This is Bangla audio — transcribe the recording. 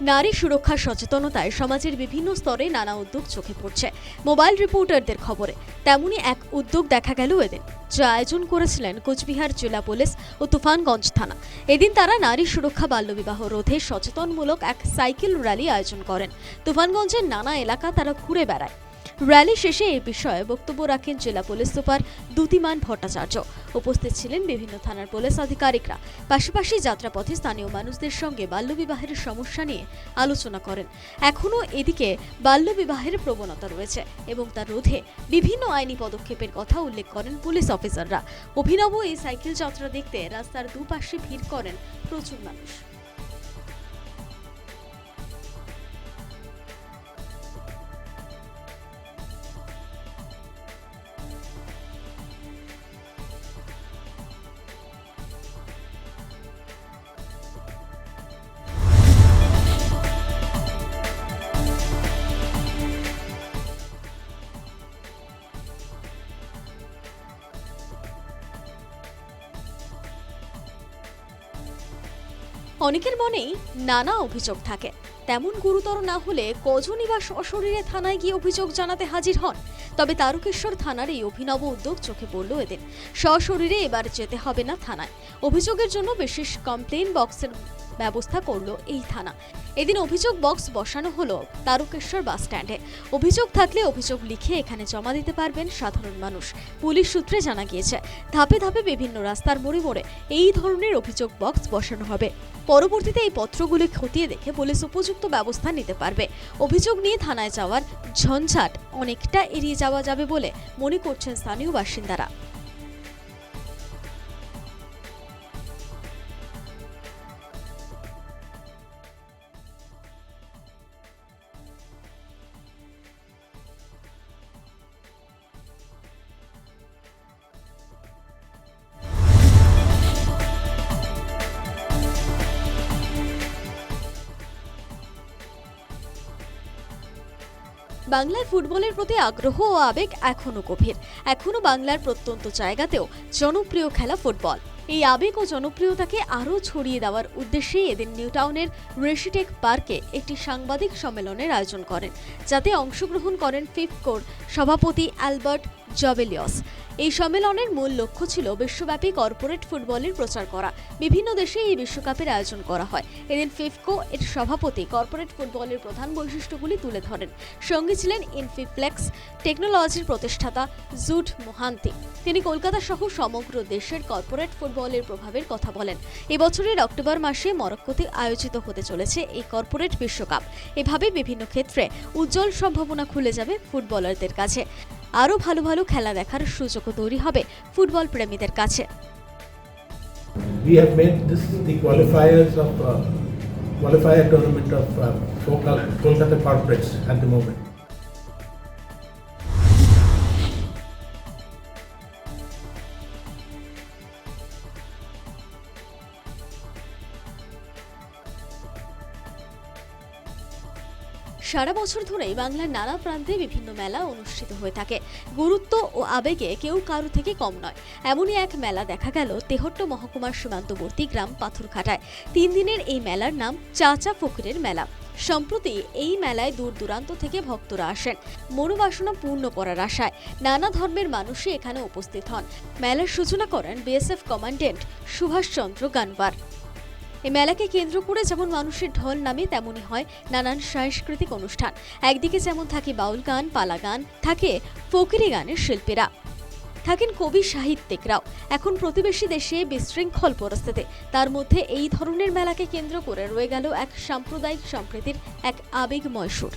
নারী সুরক্ষা সচেতনতায় সমাজের বিভিন্ন স্তরে নানা উদ্যোগ চোখে পড়ছে। মোবাইল রিপোর্টারদের খবরে তেমনই এক উদ্যোগ দেখা গেল এদিন, যা আয়োজন করেছিলেন কোচবিহার জেলা পুলিশ ও তুফানগঞ্জ থানা। এদিন তারা নারী সুরক্ষা বাল্যবিবাহ রোধে সচেতনমূলক এক সাইকেল র্যালি আয়োজন করেন। তুফানগঞ্জের নানা এলাকা তারা ঘুরে বেড়ায়। র্যালি শেষে এ বিষয়ে বক্তব্য রাখেন জেলা পুলিশ সুপার দ্যুতিমান ভট্টাচার্য। উপস্থিত ছিলেন বিভিন্ন থানার পুলিশ আধিকারিকরা। পাশাপাশি যাত্রাপথে স্থানীয় মানুষদের সঙ্গে বাল্যবিবাহের সমস্যা নিয়ে আলোচনা করেন। এখনও এদিকে বাল্যবিবাহের প্রবণতা রয়েছে এবং তার রোধে বিভিন্ন আইনি পদক্ষেপের কথা উল্লেখ করেন পুলিশ অফিসাররা। অভিনব এই সাইকেল যাত্রা দেখতে রাস্তার দুপাশে ভিড় করেন প্রচুর মানুষ। অনেকের মনেই নানা অভিযোগ থাকে। তেমন গুরুতর না হলে কজনই বা সশরীরে থানায় গিয়ে অভিযোগ জানাতে হাজির হন। তবে তারকেশ্বর থানার এই অভিনব উদ্যোগ চোখে পড়ল এদিন। সশরীরে এবার যেতে হবে না থানায়। অভিযোগের জন্য বিশেষ কমপ্লেন বক্সের ব্যবস্থা করল এই থানা। এদিন অভিযোগ বক্স বসানো হলো তারকেশ্বর বাস স্ট্যান্ডে। অভিযোগ থাকলে অভিযোগ লিখে এখানে জমা দিতে পারবেন সাধারণ মানুষ। পুলিশ সূত্রে জানা গিয়েছে, ধাপে ধাপে বিভিন্ন রাস্তার মোড়ে মোড়ে এই ধরনের অভিযোগ বক্স বসানো হবে। পরবর্তীতে এই পত্রগুলি খতিয়ে দেখে পুলিশ উপযুক্ত ব্যবস্থা নিতে পারবে। অভিযোগ নিয়ে থানায় যাওয়ার ঝঞ্ঝাট অনেকটা এড়িয়ে যাওয়া যাবে বলে মনে করছেন স্থানীয় বাসিন্দারা। বাংলায় ফুটবলের প্রতি আগ্রহ ও আবেগ এখনও গভীর। এখনও বাংলার প্রত্যন্ত জায়গাতেও জনপ্রিয় খেলা ফুটবল। এই আবেগ ও জনপ্রিয়তাকে আরও ছড়িয়ে দেওয়ার উদ্দেশ্যে এদিন নিউটাউনের রেশিটেক পার্কে একটি সাংবাদিক সম্মেলনের আয়োজন করেন। যাতে অংশগ্রহণ করেন ফিফকোর সভাপতি অ্যালবার্ট জবেলিয়স। এই সম্মেলনের মূল লক্ষ্য ছিল বিশ্বব্যাপী কর্পোরেট ফুটবলের প্রচার করা। বিভিন্ন দেশে এই বিশ্বকাপের আয়োজন করা হয়। এদিন ফিফকো এর সভাপতি কর্পোরেট ফুটবলের প্রধান বৈশিষ্ট্যগুলি তুলে ধরেন। সঙ্গে ছিলেন ইনফিপ্লেক্স টেকনোলজির প্রতিষ্ঠাতা জুট মোহান্তি। তিনি কলকাতা সহ সমগ্র দেশের কর্পোরেট ফুটবলের প্রভাবের কথা বলেন। এবছরের অক্টোবর মাসে মরক্কোতে আয়োজিত হতে চলেছে এই কর্পোরেট বিশ্বকাপ। এভাবে বিভিন্ন ক্ষেত্রে উজ্জ্বল সম্ভাবনা খুলে যাবে ফুটবলারদের কাছে। আরও ভালো ভালো খেলা দেখার সুযোগও তৈরি হবে ফুটবল প্রেমীদের কাছে We have made this the qualifiers of uh, qualifier tournament of uh, Kolkata Kolkata corporates at the moment. সারা বছর ধরেই বাংলার নানা প্রান্তে বিভিন্ন মেলা অনুষ্ঠিত হয়ে থাকে। গুরুত্ব ও আবেগে কেউ কারও থেকে কম নয়। এমনই এক মেলা দেখা গেল তেহট্ট মহকুমার সীমান্তবর্তী গ্রাম পাথরঘাটায়। তিন দিনের এই মেলার নাম চাচা ফকিরের মেলা। সম্প্রতি এই মেলায় দূর দূরান্ত থেকে ভক্তরা আসেন। মনোবাসনা পূর্ণ করার আশায় নানা ধর্মের মানুষই এখানে উপস্থিত হন। মেলার সূচনা করেন বিএসএফ কমান্ডেন্ট সুভাষচন্দ্র গানবার এই মেলাকে কেন্দ্র করে যেমন মানুষের ঢল নামে তেমনই হয় নানান সাংস্কৃতিক অনুষ্ঠান। একদিকে যেমন থাকে বাউল গান, পালা গান, থাকে ফকিরি গানের শিল্পীরা। থাকেন কবি সাহিত্যিকরাও। এখন প্রতিবেশী দেশে বিশৃঙ্খল পরিস্থিতি। তার মধ্যে এই ধরনের মেলাকে কেন্দ্র করে রয়ে গেল এক সাম্প্রদায়িক সম্প্রীতির এক আবেগময় সুর।